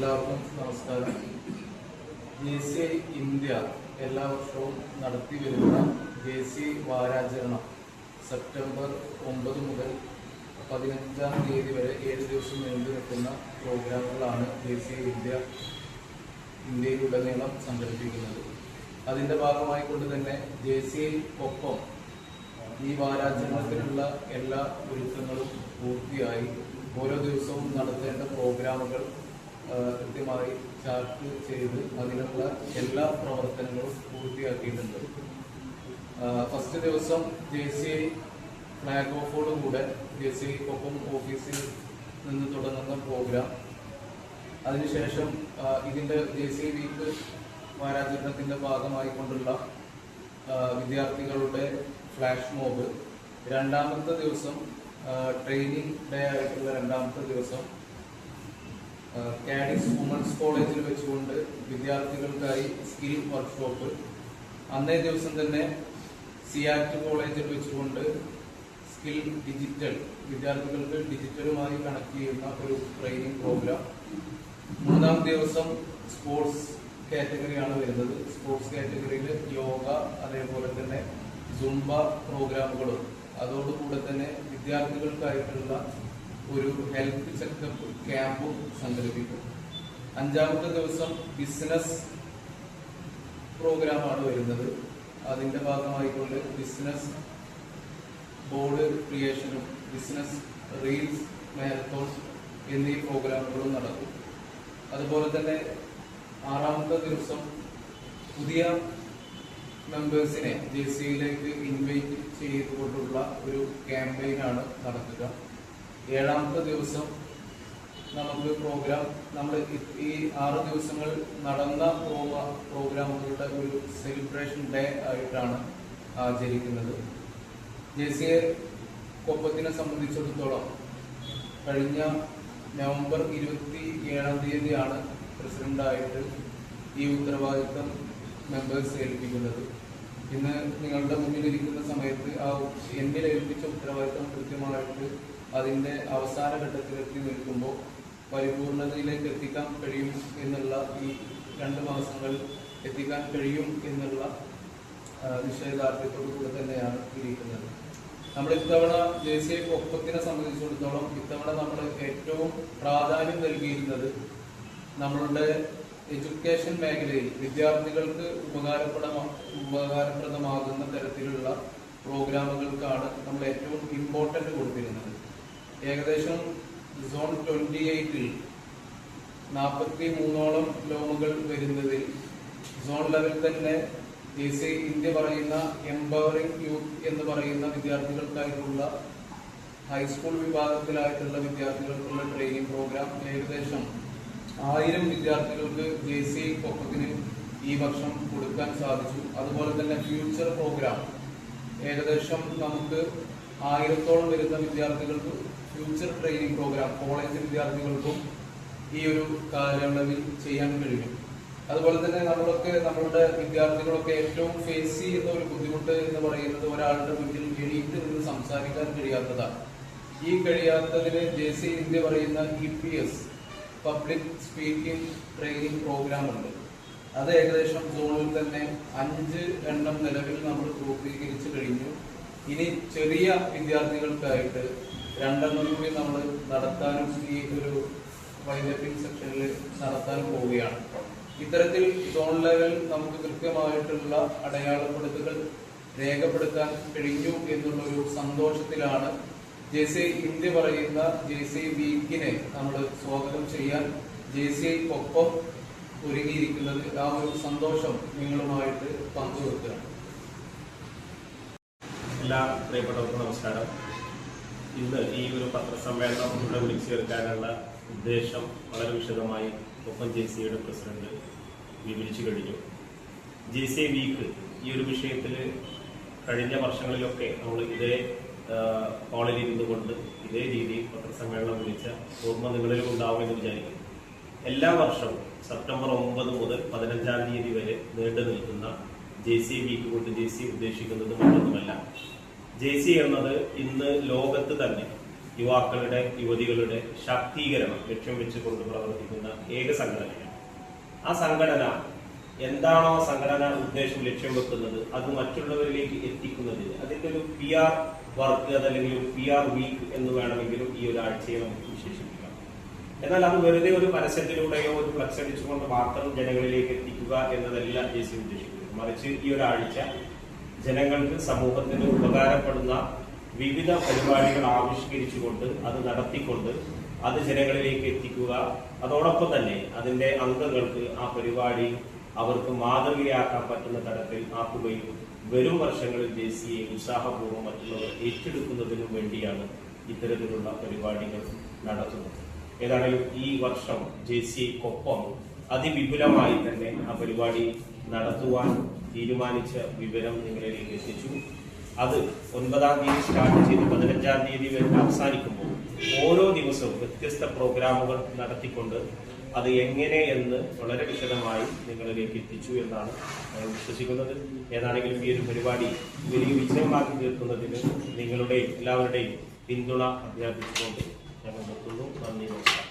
എല്ലാവർക്കും നമസ്കാരം. J C India എല്ലാ വർഷവും നടത്തി വരുന്ന ജെ സി വാരാചരണം സെപ്റ്റംബർ ഒമ്പത് മുതൽ പതിനഞ്ചാം തീയതി വരെ ഏഴ് ദിവസം നീണ്ടു നിൽക്കുന്ന പ്രോഗ്രാമുകളാണ് ജെ സി ഇന്ത്യ ഇന്ത്യയിലുടനീളം സംഘടിപ്പിക്കുന്നത്. അതിന്റെ ഭാഗമായി കൊണ്ട് തന്നെ ജെ സി ഒപ്പം ഈ വാരാചരണത്തിനുള്ള എല്ലാ ഒരുക്കങ്ങളും പൂർത്തിയായി. ഓരോ ദിവസവും നടത്തേണ്ട പ്രോഗ്രാമുകൾ കൃത്യമായി ചാർട്ട് ചെയ്ത് അതിനുള്ള എല്ലാ പ്രവർത്തനങ്ങളും പൂർത്തിയാക്കിയിട്ടുണ്ട്. ഫസ്റ്റ് ദിവസം ജെ സി ഐ ഫ്ലാഗ് ഓഫോടുകൂടെ ജെ സി ഐ ഒപ്പം ഓഫീസിൽ നിന്ന് തുടങ്ങുന്ന പ്രോഗ്രാം അതിനുശേഷം ഇതിന്റെ ജെ സി ഐ വീക്ക് വാരാചരണത്തിന്റെ ഭാഗമായി കൊണ്ടുള്ള വിദ്യാർത്ഥികളുടെ ഫ്ലാഷ് മോബ് രണ്ടാമത്തെ ദിവസം ട്രെയിനിങ് ഡേ ആയിട്ടുള്ള രണ്ടാമത്തെ ദിവസം കാഡിസ് വുമൺസ് കോളേജിൽ വെച്ചുകൊണ്ട് വിദ്യാർത്ഥികൾക്കായി സ്കിൽ വർക്ക്ഷോപ്പ് അന്നേ ദിവസം തന്നെ സിയാറ്റ് കോളേജിൽ വെച്ചുകൊണ്ട് സ്കിൽ ഡിജിറ്റൽ വിദ്യാർത്ഥികൾക്ക് ഡിജിറ്റലുമായി കണക്ട് ചെയ്യുന്ന ഒരു ട്രെയിനിങ് പ്രോഗ്രാം മൂന്നാം ദിവസം സ്പോർട്സ് കാറ്റഗറിയാണ് വരുന്നത്. സ്പോർട്സ് കാറ്റഗറിയിൽ യോഗ അതേപോലെ തന്നെ സുംബ പ്രോഗ്രാമുകളും അതോടുകൂടെ തന്നെ വിദ്യാർത്ഥികൾക്കായിട്ടുള്ള ഒരു ഹെൽത്ത് ചെക്കപ്പ് ക്യാമ്പും സംഘടിപ്പിക്കും. അഞ്ചാമത്തെ ദിവസം ബിസിനസ് പ്രോഗ്രാമാണ് വരുന്നത്. അതിന്റെ ഭാഗമായിക്കൊണ്ട് ബിസിനസ് ബോർഡ് ക്രിയേഷനും ബിസിനസ് റീൽസ് മാരത്തോൺസ് എന്നീ പ്രോഗ്രാമുകളും നടക്കും. അതുപോലെ തന്നെ ആറാമത്തെ ദിവസം പുതിയ മെമ്പേഴ്സിനെ ജെ സിയിലേക്ക് ഇൻവൈറ്റ് ചെയ്തുകൊണ്ടുള്ള ഒരു ക്യാമ്പയിനാണ് നടത്തുക ഏഴാമത്തെ ദിവസം നമുക്ക് പ്രോഗ്രാം നമ്മൾ ഈ ആറ് ദിവസങ്ങൾ നടന്ന പ്രോഗ്രാ- പ്രോഗ്രാമുകളുടെ ഒരു സെലിബ്രേഷൻ ഡേ ആയിട്ടാണ് ആചരിക്കുന്നത്. ജെ സി എ കൊപ്പത്തിനെ സംബന്ധിച്ചിടത്തോളം കഴിഞ്ഞ നവംബർ ഇരുപത്തി ഏഴാം തീയതിയാണ് പ്രസിഡന്റായിട്ട് ഈ ഉത്തരവാദിത്തം മെമ്പേഴ്സ് ഏൽപ്പിക്കുന്നത്. ഇന്ന് നിങ്ങളുടെ മുന്നിലിരിക്കുന്ന സമയത്ത് ആ എന്നിൽ ഏൽപ്പിച്ച ഉത്തരവാദിത്തം കൃത്യമായിട്ട് അതിന്റെ അവസാന ഘട്ടത്തിലെത്തി നിൽക്കുമ്പോൾ പരിപൂർണതയിലേക്ക് എത്തിക്കാൻ കഴിയും എന്നുള്ള ഈ രണ്ട് മാസങ്ങൾ എത്തിക്കാൻ കഴിയും എന്നുള്ള നിശ്ചയദാർഢ്യത്തോടു കൂടെ തന്നെയാണ് ഇരിക്കുന്നത്. നമ്മൾ ഇത്തവണ ഐ ഒപ്പത്തിനെ സംബന്ധിച്ചിടത്തോളം ഇത്തവണ നമ്മൾ ഏറ്റവും പ്രാധാന്യം നൽകിയിരുന്നത് നമ്മളുടെ എഡ്യൂക്കേഷൻ മേഖലയിൽ വിദ്യാർത്ഥികൾക്ക് ഉപകാരപ്രദ ഉപകാരപ്രദമാകുന്ന തരത്തിലുള്ള പ്രോഗ്രാമുകൾക്കാണ് നമ്മൾ ഏറ്റവും ഇമ്പോർട്ടന്റ് കൊടുത്തിരുന്നത്. ഏകദേശം സോൺ ട്വന്റി എയ്റ്റിൽ നാൽപ്പത്തി മൂന്നോളം ലോണുകൾ വരുന്നതിൽ സോൺ ലെവൽ തന്നെ ജെ സി ഇന്ത്യ പറയുന്ന എംപവറിംഗ് യൂത്ത് എന്ന് പറയുന്ന വിദ്യാർത്ഥികൾക്കായിട്ടുള്ള ഹൈസ്കൂൾ വിഭാഗത്തിലായിട്ടുള്ള വിദ്യാർത്ഥികൾക്കുള്ള ട്രെയിനിങ് പ്രോഗ്രാം ഏകദേശം ആയിരം വിദ്യാർത്ഥികൾക്ക് ജെ സി കൊക്കത്തിന് ഈ വർഷം കൊടുക്കാൻ സാധിച്ചു. അതുപോലെ തന്നെ ഫ്യൂച്ചർ പ്രോഗ്രാം ഏകദേശം നമുക്ക് ആയിരത്തോളം വരുന്ന വിദ്യാർത്ഥികൾക്ക് ഫ്യൂച്ചർ ട്രെയിനിങ് പ്രോഗ്രാം കോളേജ് വിദ്യാർത്ഥികൾക്കും ഈ ഒരു കാലയളവിൽ ചെയ്യാൻ കഴിയും. അതുപോലെ തന്നെ നമ്മളൊക്കെ നമ്മളുടെ വിദ്യാർത്ഥികളൊക്കെ ഏറ്റവും ഫേസ് ചെയ്യുന്ന ഒരു ബുദ്ധിമുട്ട് എന്ന് പറയുന്നത് ഒരാളുടെ മുന്നിൽ എഴുതി നിന്ന് സംസാരിക്കാൻ കഴിയാത്തതാണ്. ഈ കഴിയാത്തതിന് ജെ സി ഇന്ത്യ പറയുന്ന E P S public speaking training programme ഉണ്ട്. അത് ഏകദേശം സോണിൽ തന്നെ അഞ്ച് എണ്ണം നിലവിൽ നമ്മൾ പൂർത്തീകരിച്ചു കഴിഞ്ഞു. ഇനി ചെറിയ വിദ്യാർത്ഥികൾക്കായിട്ട് രണ്ടെണ്ണം കൂടി നമ്മൾ നടത്താനും ഈ ഒരു വൈൻഡപ്പിംഗ് സെക്ഷനിൽ നടത്താനും പോവുകയാണ്. ഇത്തരത്തിൽ സോൺ ലെവൽ നമുക്ക് കൃത്യമായിട്ടുള്ള അടയാളപ്പെടുത്തുകൾ രേഖപ്പെടുത്താൻ കഴിഞ്ഞു എന്നുള്ളൊരു സന്തോഷത്തിലാണ് ജെ സി ഇന്ത്യ പറയുന്ന ജെ സി വീക്കിനെ നമ്മൾ സ്വാഗതം ചെയ്യാൻ ജെ സി ഒപ്പം ഒരുങ്ങിയിരിക്കുന്നത്. ആ ഒരു സന്തോഷം നിങ്ങളുമായിട്ട് പങ്കുവെക്കുകയാണ്. എല്ലാ പ്രിയപ്പെട്ടവർക്കും നമസ്കാരം. ഇന്ന് ഈ ഒരു പത്രസമ്മേളനം ഇവിടെ വിളിച്ചു ചേർക്കാനുള്ള ഉദ്ദേശം വളരെ വിശദമായി ഒപ്പം ജെ സിയുടെ പ്രസിഡന്റ് വിവരിച്ചു കഴിഞ്ഞു. ജെ സി വീക്ക് ഈ ഒരു വിഷയത്തിൽ കഴിഞ്ഞ വർഷങ്ങളിലൊക്കെ നമ്മൾ ഇതേ ഹാളിൽ ഇരുന്നു കൊണ്ട് ഇതേ രീതിയിൽ പത്രസമ്മേളനം വിളിച്ച ഓർമ്മ നിങ്ങളിലും ഉണ്ടാവുമെന്ന് വിചാരിക്കുന്നു. എല്ലാ വർഷവും സെപ്റ്റംബർ ഒമ്പത് മുതൽ പതിനഞ്ചാം തീയതി വരെ നീണ്ടു നിൽക്കുന്ന ജെ സി വീക്ക് കൊണ്ട് ജെ സി ഉദ്ദേശിക്കുന്നത് മറ്റൊന്നുമല്ല ജെ സി എന്നത് ഇന്ന് ലോകത്ത് തന്നെ യുവാക്കളുടെ യുവതികളുടെ ശാക്തീകരണം ലക്ഷ്യം വെച്ചുകൊണ്ട് പ്രവർത്തിക്കുന്ന ഏക സംഘടനയാണ്. ആ സംഘടന എന്താണോ സംഘടന ഉദ്ദേശം ലക്ഷ്യം വെക്കുന്നത് അത് മറ്റുള്ളവരിലേക്ക് എത്തിക്കുന്നതിന് അതിന്റെ ഒരു പി ആർ വർക്ക് അതല്ലെങ്കിൽ പി ആർ വീക്ക് എന്ന് വേണമെങ്കിലും ഈ ഒരു ആഴ്ചയെ നമുക്ക് വിശേഷിപ്പിക്കാം. എന്നാൽ അത് വെറുതെ ഒരു പരസ്യത്തിലൂടെയോ ഒരു ഫ്ലക്സ് മാത്രം ജനങ്ങളിലേക്ക് എത്തിക്കുക എന്നതല്ല ജെ സി ഉദ്ദേശിക്കുന്നത്. മറിച്ച് ഈ ഒരാഴ്ച ജനങ്ങൾക്ക് സമൂഹത്തിന് ഉപകാരപ്പെടുന്ന വിവിധ പരിപാടികൾ ആവിഷ്കരിച്ചുകൊണ്ട് അത് നടത്തിക്കൊണ്ട് അത് ജനങ്ങളിലേക്ക് എത്തിക്കുക. അതോടൊപ്പം തന്നെ അതിന്റെ അംഗങ്ങൾക്ക് ആ പരിപാടി അവർക്ക് മാതൃകയാക്കാൻ പറ്റുന്ന തരത്തിൽ ആക്കുകയും വരും വർഷങ്ങളിൽ ദേശീയ ഉത്സാഹപൂർവം മറ്റുള്ളവർ ഏറ്റെടുക്കുന്നതിനും വേണ്ടിയാണ് ഇത്തരത്തിലുള്ള പരിപാടികൾ നടത്തുന്നത്. ഏതാണെങ്കിലും ഈ വർഷം ജെ സിക്കൊപ്പം അതിവിപുലമായി തന്നെ ആ പരിപാടി നടത്തുവാൻ തീരുമാനിച്ച വിവരം നിങ്ങളിലേക്ക് എത്തിച്ചു അത് ഒൻപതാം തീയതി സ്റ്റാർട്ട് ചെയ്ത് പതിനഞ്ചാം തീയതി വരെ അവസാനിക്കുമ്പോൾ ഓരോ ദിവസവും വ്യത്യസ്ത പ്രോഗ്രാമുകൾ നടത്തിക്കൊണ്ട് അത് എങ്ങനെ എന്ന് വളരെ വിശദമായി നിങ്ങളിലേക്ക് എത്തിച്ചു എന്നാണ് വിശ്വസിക്കുന്നത്. ഏതാണെങ്കിലും ഈ ഒരു പരിപാടി വലിയ വിജയമാക്കി തീർക്കുന്നതിന് നിങ്ങളുടെയും എല്ലാവരുടെയും പിന്തുണ അഭ്യർത്ഥിച്ചുകൊണ്ട് ഞങ്ങൾ നിർത്തുന്നു. നന്ദി നമസ്കാരം.